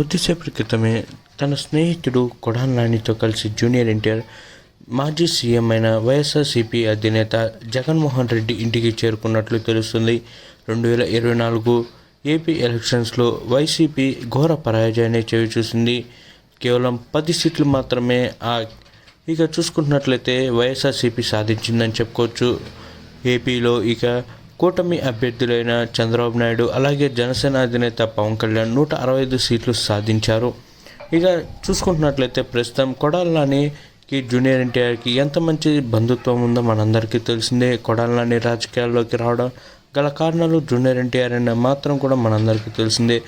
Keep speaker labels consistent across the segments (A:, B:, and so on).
A: కొద్దిసేపటి క్రితమే తన స్నేహితుడు కొడాన్ నానితో కలిసి జూనియర్ ఎన్టీఆర్ మాజీ సీఎం అయిన వైఎస్ఆర్సీపీ అధినేత జగన్మోహన్ రెడ్డి ఇంటికి చేరుకున్నట్లు తెలుస్తుంది. రెండు వేల ఇరవై నాలుగు ఏపీ ఎలక్షన్స్లో వైసీపీ ఘోర పరాజయాన్ని చవిచూసింది. కేవలం పది సీట్లు మాత్రమే ఆ ఇక చూసుకుంటున్నట్లయితే వైఎస్ఆర్సీపీ సాధించిందని చెప్పుకోవచ్చు. ఏపీలో ఇక కూటమి అభ్యర్థులైన చంద్రబాబు నాయుడు అలాగే జనసేన అధినేత పవన్ కళ్యాణ్ నూట అరవై ఐదు సీట్లు సాధించారు. ఇక చూసుకుంటున్నట్లయితే ప్రస్తుతం కొడాలని జూనియర్ ఎన్టీఆర్కి ఎంత మంచి బంధుత్వం ఉందో మనందరికీ తెలిసిందే. కొడాలని రాజకీయాల్లోకి రావడం గల కారణాలు జూనియర్ ఎన్టీఆర్ అనే మాత్రం కూడా మనందరికీ తెలిసిందే.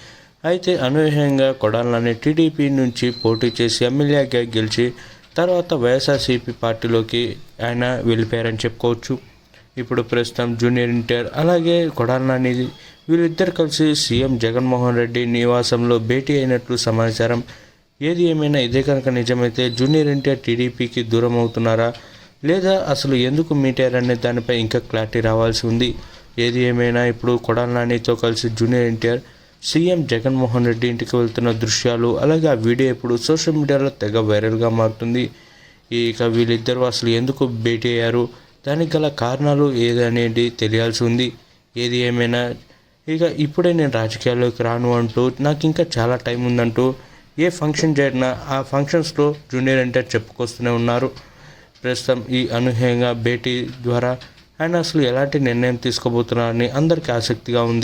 A: అయితే అనూహ్యంగా కొడాలని టీడీపీ నుంచి పోటీ చేసి ఎమ్మెల్యేగా గెలిచి తర్వాత వైఎస్ఆర్సీపీ పార్టీలోకి ఆయన వెళ్ళిపోయారని చెప్పుకోవచ్చు. ఇప్పుడు ప్రస్తుతం జూనియర్ ఎన్టీఆర్ అలాగే కొడాలని వీళ్ళిద్దరు కలిసి సీఎం జగన్మోహన్ రెడ్డి నివాసంలో భేటీ అయినట్లు సమాచారం. ఏది ఏమైనా ఇదే కనుక నిజమైతే జూనియర్ ఎన్టీఆర్ టీడీపీకి దూరం అవుతున్నారా? లేదా అసలు ఎందుకు మీటారనే దానిపై ఇంకా క్లారిటీ రావాల్సి ఉంది. ఏది ఏమైనా ఇప్పుడు కొడాల నానితో కలిసి జూనియర్ ఎన్టీఆర్ సీఎం జగన్మోహన్ రెడ్డి ఇంటికి వెళ్తున్న దృశ్యాలు అలాగే ఆ వీడియో ఇప్పుడు సోషల్ మీడియాలో తెగ వైరల్గా మారుతుంది. ఇక వీళ్ళిద్దరూ అసలు ఎందుకు భేటీ అయ్యారు? దానికి గల కారణాలు ఏదనేది తెలియాల్సి ఉంది. ఏది ఏమైనా ఇక ఇప్పుడే నేను రాజకీయాల్లోకి రాను అంటూ నాకు ఇంకా చాలా టైం ఉందంటూ ఏ ఫంక్షన్ జరిగినా ఆ ఫంక్షన్స్లో జూనియర్ ఎన్టీఆర్ చెప్పుకొస్తూనే ఉన్నారు. ప్రస్తుతం ఈ అనూహ్యంగా భేటీ ద్వారా ఆయన అసలు ఎలాంటి నిర్ణయం తీసుకోబోతున్నారని అందరికీ ఆసక్తిగా ఉంది.